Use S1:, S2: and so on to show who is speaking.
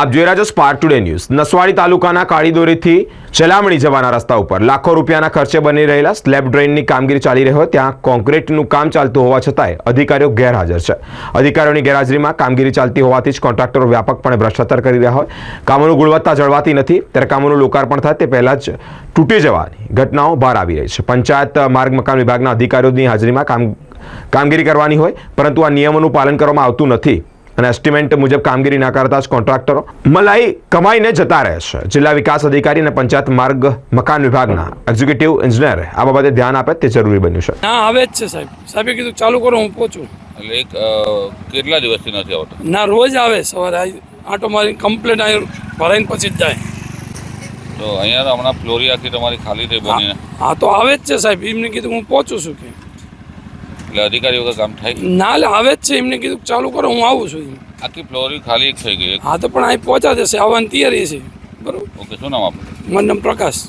S1: આપ જોઈ રહ્યા છો સ્પાર્ક ટુડે ન્યૂઝ નસવાડી તાલુકાના કાળીદોરીથી ચલામણી જવાના રસ્તા ઉપર લાખો રૂપિયાના ખર્ચે બની રહેલા સ્લેબ ડ્રેઇનની કામગીરી ચાલી રહી હોય ત્યાં કોન્ક્રીટનું કામ ચાલતું હોવા છતાંય અધિકારીઓ ગેરહાજર છે. અધિકારીઓની ગેરહાજરીમાં કામગીરી ચાલતી હોવાથી જ કોન્ટ્રાક્ટરો વ્યાપકપણે ભ્રષ્ટાચાર કરી રહ્યા હોય. કામોની ગુણવત્તા જળવાતી નથી, ત્યારે કામોનું લોકાર્પણ થાય તે પહેલાં જ તૂટી જવાની ઘટનાઓ બહાર આવી રહી છે. પંચાયત માર્ગ મકાન વિભાગના અધિકારીઓની હાજરીમાં કામ કામગીરી કરવાની હોય, પરંતુ આ નિયમોનું પાલન કરવામાં આવતું નથી. અને એસ્ટિમેટ મુજબ કામગીરી ના કરતા જ કોન્ટ્રાક્ટરો મલાઈ કમાઈને જતા રહે છે. જિલ્લા વિકાસ અધિકારી અને પંચાયત માર્ગ મકાન વિભાગના એક્ઝિક્યુટિવ ઇન્જિનિયર આ બાબતે ધ્યાન આપે તે જરૂરી બન્યું છે.
S2: ના આવે જ છે સાહેબ. સાહેબે કીધું ચાલુ કરો હું પહોંચું.
S3: એટલે એક કેટલા દિવસથી નથી આવતો?
S2: ના રોજ આવે સવારે. આટો મારી કમ્પ્લેટ અહીં ભરાઈને પછી જ જાય.
S3: તો અહીંયા હમણાં ફ્લોરી આખી તમારી ખાલી થઈ બની
S2: હા તો આવે જ છે સાહેબ. એમને કીધું હું પહોંચું છું. કે
S3: એટલે અધિકારી વગર કામ થાય?
S2: ના લે આવે જ છે. એમને કીધું ચાલુ કરો હું આવું છું
S3: આખી ફ્લોરી ખાલી થઈ ગઈ
S2: હા તો પણ અહીં પહોંચા જશે. આવવાની તૈયારી છે. બરોબર?
S3: ઓકે શું નામ આપણું
S2: મારું નામ પ્રકાશ.